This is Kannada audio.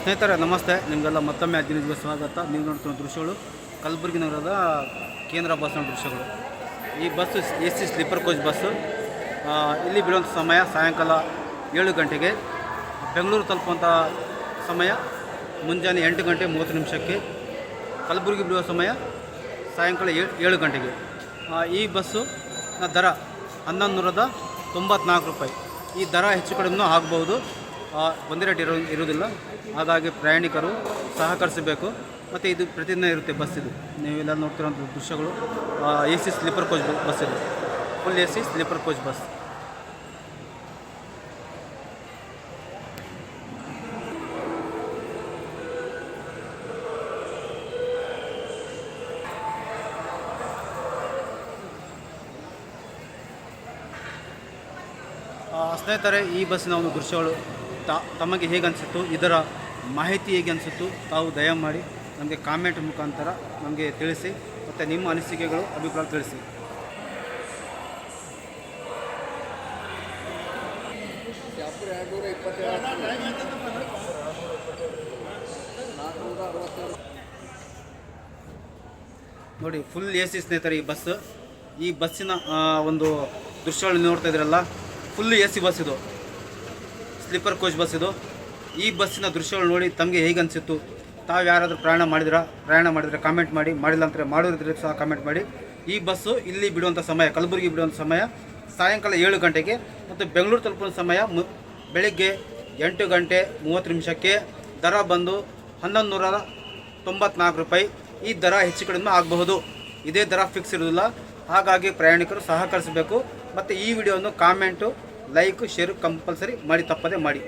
ಸ್ನೇಹಿತರೆ ನಮಸ್ತೆ. ನಿಮಗೆಲ್ಲ ಮತ್ತೊಮ್ಮೆ ಹದಿನೈದು ಸ್ವಾಗತ. ನೀವು ನೋಡ್ತಿರೋ ದೃಶ್ಯಗಳು ಕಲಬುರಗಿ ನಗರದ ಕೇಂದ್ರ ಬಸ್ನ ದೃಶ್ಯಗಳು. ಈ bus A C sleeper coach bus ಇಲ್ಲಿ ಬಿಡುವಂಥ ಸಮಯ ಸಾಯಂಕಾಲ ಏಳು ಗಂಟೆಗೆ. ಬೆಂಗಳೂರು ತಲುಪುವಂಥ ಸಮಯ ಮುಂಜಾನೆ ಎಂಟು ಗಂಟೆ ಮೂವತ್ತು ನಿಮಿಷಕ್ಕೆ. ಕಲಬುರಗಿ ಬಿಡುವ ಸಮಯ ಸಾಯಂಕಾಲ ಏಳು ಗಂಟೆಗೆ. ಈ ಬಸ್ಸು ದರ ಹನ್ನೊಂದು ನೂರದ ತೊಂಬತ್ನಾಲ್ಕು ರೂಪಾಯಿ. ಈ ದರ ಹೆಚ್ಚು ಕಡಿಮೆ ಆಗಬಹುದು ಆ, ಒಂದೇ ರೇಟ್ ಇರೋ ಇರುವುದಿಲ್ಲ. ಹಾಗಾಗಿ ಪ್ರಯಾಣಿಕರು ಸಹಕರಿಸಬೇಕು. ಮತ್ತು ಇದು ಪ್ರತಿದಿನ ಇರುತ್ತೆ ಬಸ್ ಇದು. ನೀವೆಲ್ಲ ನೋಡ್ತಿರೋಂಥ ದೃಶ್ಯಗಳು. A C sleeper coach bus ಇದು. Full A C sleeper coach bus ಸ್ನೇಹಿತರೆ, ಈ ಬಸ್ಸಿನ ಒಂದು ದೃಶ್ಯಗಳು. ತ, ತಮಗೆ ಹೇಗೆ ಅನಿಸುತ್ತೋ ಇದರ ಮಾಹಿತಿ ಹೇಗೆ ಅನಿಸುತ್ತೋ ತಾವು ದಯಮಾಡಿ ನಮಗೆ ಕಾಮೆಂಟ್ ಮುಖಾಂತರ ನಮಗೆ ತಿಳಿಸಿ, ಮತ್ತು ನಿಮ್ಮ ಅನಿಸಿಕೆಗಳು ಅಭಿಪ್ರಾಯ ತಿಳಿಸಿ. ನೋಡಿ ಫುಲ್ ಎ ಸಿ ಸ್ನೇಹಿತರೆ, ಈ ಬಸ್, ಈ ಬಸ್ಸಿನ ಒಂದು ದೃಶ್ಯಗಳನ್ನು ನೋಡ್ತಾ ಇದ್ರಲ್ಲ ಫುಲ್ ಎ ಸಿ ಬಸ್ ಇದು. ಸ್ಲೀಪರ್ ಕೋಚ್ ಬಸ್ ಇದು. ಈ ಬಸ್ಸಿನ ದೃಶ್ಯಗಳು ನೋಡಿ ತಮಗೆ ಹೇಗೆ ಅನಿಸಿತ್ತು? ತಾವು ಯಾರಾದರೂ ಪ್ರಯಾಣ ಮಾಡಿದ್ರಾ? ಪ್ರಯಾಣ ಮಾಡಿದರೆ ಕಾಮೆಂಟ್ ಮಾಡಿ. ಮಾಡಿಲ್ಲ ಅಂದರೆ ಮಾಡೋರಿದ್ರೆ ಸಹ ಕಾಮೆಂಟ್ ಮಾಡಿ. ಈ ಬಸ್ಸು ಇಲ್ಲಿ ಬಿಡುವಂಥ ಸಮಯ, ಕಲಬುರಗಿ ಬಿಡುವಂಥ ಸಮಯ, ಸಾಯಂಕಾಲ ಏಳು ಗಂಟೆಗೆ ಮತ್ತು ಬೆಂಗಳೂರು ತಲುಪುವ ಸಮಯ ಮು, ಬೆಳಿಗ್ಗೆ ಎಂಟು ಗಂಟೆ ಮೂವತ್ತು ನಿಮಿಷಕ್ಕೆ. ದರ ಬಂದು ಹನ್ನೊಂದು ನೂರ ತೊಂಬತ್ನಾಲ್ಕು ರೂಪಾಯಿ. ಈ ದರ ಹೆಚ್ಚು ಕಡಿಮೆ ಆಗಬಹುದು. ಇದೇ ದರ ಫಿಕ್ಸ್ ಇರೋದಿಲ್ಲ ಹಾಗಾಗಿ ಪ್ರಯಾಣಿಕರು ಸಹಕರಿಸಬೇಕು. ಮತ್ತು ಈ ವಿಡಿಯೋವನ್ನು ಕಾಮೆಂಟು ಲೈಕ್ ಶೇರು ಕಂಪಲ್ಸರಿ ಮಾಡಿ ತಪ್ಪದೆ ಮಾಡಿ.